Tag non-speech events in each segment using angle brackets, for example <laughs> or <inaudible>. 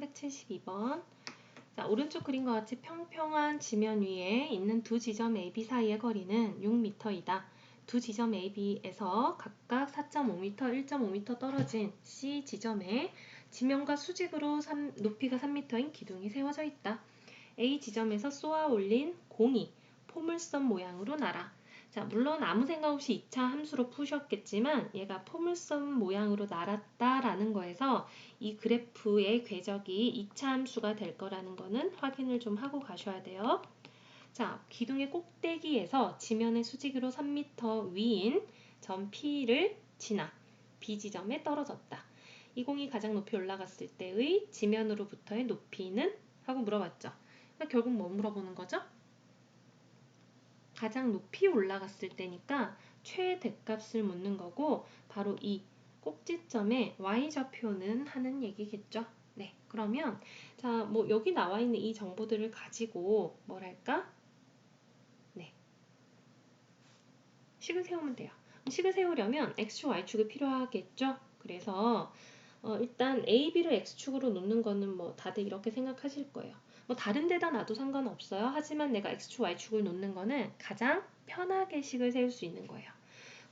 372번. 자, 오른쪽 그림과 같이 평평한 지면 위에 있는 두 지점 AB 사이의 거리는 6m이다. 두 지점 AB에서 각각 4.5m, 1.5m 떨어진 C 지점에 지면과 수직으로 3, 높이가 3m인 기둥이 세워져 있다. A 지점에서 쏘아 올린 공이 포물선 모양으로 날아 자, 물론 아무 생각 없이 2차 함수로 푸셨겠지만 얘가 포물선 모양으로 날았다라는 거에서 이 그래프의 궤적이 2차 함수가 될 거라는 거는 확인을 좀 하고 가셔야 돼요. 자, 기둥의 꼭대기에서 지면의 수직으로 3m 위인 점 P를 지나 B 지점에 떨어졌다. 이 공이 가장 높이 올라갔을 때의 지면으로부터의 높이는? 하고 물어봤죠. 그러니까 결국 뭐 물어보는 거죠? 가장 높이 올라갔을 때니까 최대값을 묻는 거고 바로 이 꼭지점의 y좌표는 하는 얘기겠죠. 네, 그러면 자, 뭐 여기 나와 있는 이 정보들을 가지고 뭐랄까? 네. 식을 세우면 돼요. 식을 세우려면 x축, y축이 필요하겠죠. 그래서 어, 일단 a, b를 x축으로 놓는 거는 뭐 다들 이렇게 생각하실 거예요. 뭐 다른 데다 놔도 상관없어요. 하지만 내가 x축, y축을 놓는 거는 가장 편하게 식을 세울 수 있는 거예요.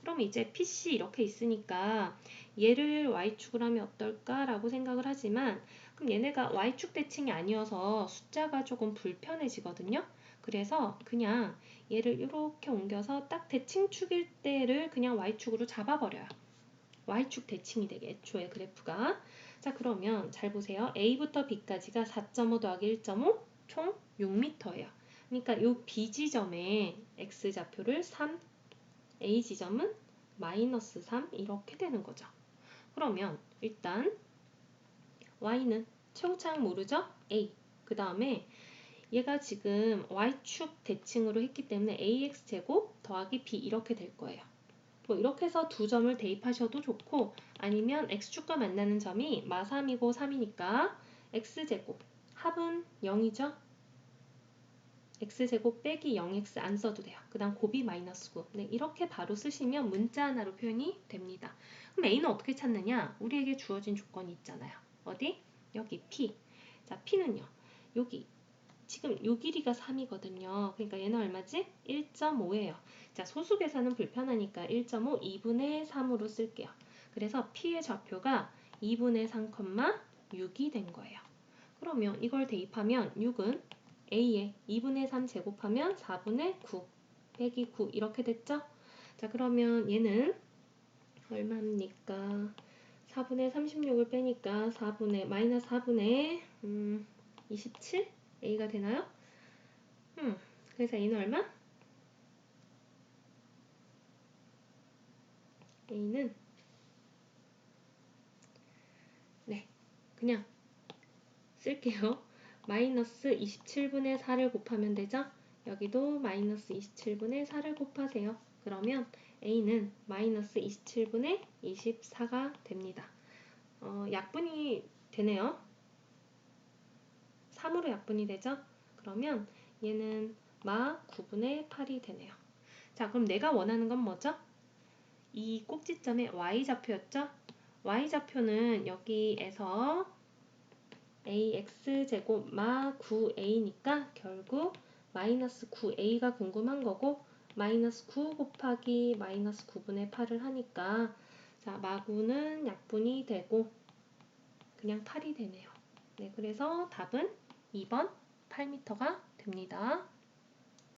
그럼 이제 PC 이렇게 있으니까 얘를 y축을 하면 어떨까라고 생각을 하지만 그럼 얘네가 y축 대칭이 아니어서 숫자가 조금 불편해지거든요. 그래서 그냥 얘를 이렇게 옮겨서 딱 대칭축일 때를 그냥 y축으로 잡아버려요. Y축 대칭이 되게 애초에 그래프가 자 그러면 잘 보세요. A부터 B까지가 4.5 더하기 1.5 총 6m예요. 그러니까 요 B 지점에 X 좌표를 3, A 지점은 마이너스 3 이렇게 되는 거죠. 그러면 일단 Y는 최고차항 모르죠? A. 그 다음에 얘가 지금 Y축 대칭으로 했기 때문에 AX제곱 더하기 B 이렇게 될 거예요. 뭐 이렇게 해서 두 점을 대입하셔도 좋고 아니면 x축과 만나는 점이 마3이고 3이니까 x제곱 합은 0이죠? x제곱 빼기 0x 안 써도 돼요. 그 다음 곱이 마이너스 9. 네, 이렇게 바로 쓰시면 문자 하나로 표현이 됩니다. 그럼 a는 어떻게 찾느냐? 우리에게 주어진 조건이 있잖아요. 어디? 여기 p. 자, p는요. 여기 지금 요 길이가 3이거든요. 그러니까 얘는 얼마지? 1.5예요. 자, 소수 계산은 불편하니까 1.5 2분의 3으로 쓸게요. 그래서 P의 좌표가 2분의 3,6이 된 거예요. 그러면 이걸 대입하면 6은 A에 2분의 3 제곱하면 4분의 9 빼기 9 이렇게 됐죠? 자 그러면 얘는 얼마입니까? 4분의 36을 빼니까 4분의 마이너스 4분의 음, 27 A가 되나요? 음, 그래서 A는 얼마? A는 네, 그냥 쓸게요. <laughs> 마이너스 27분의 4를 곱하면 되죠? 여기도 마이너스 27분의 4를 곱하세요. 그러면 A는 마이너스 27분의 24가 됩니다. 어, 약분이 되네요. 3으로 약분이 되죠? 그러면 얘는 마 9분의 8이 되네요. 자, 그럼 내가 원하는 건 뭐죠? 이 꼭지점의 y좌표였죠? y좌표는 여기에서 ax제곱 마 9a니까 결국 마이너스 9a가 궁금한 거고 마이너스 9 곱하기 마이너스 9분의 8을 하니까 자 마구는 약분이 되고 그냥 8이 되네요. 네, 그래서 답은 2번 8m가 됩니다.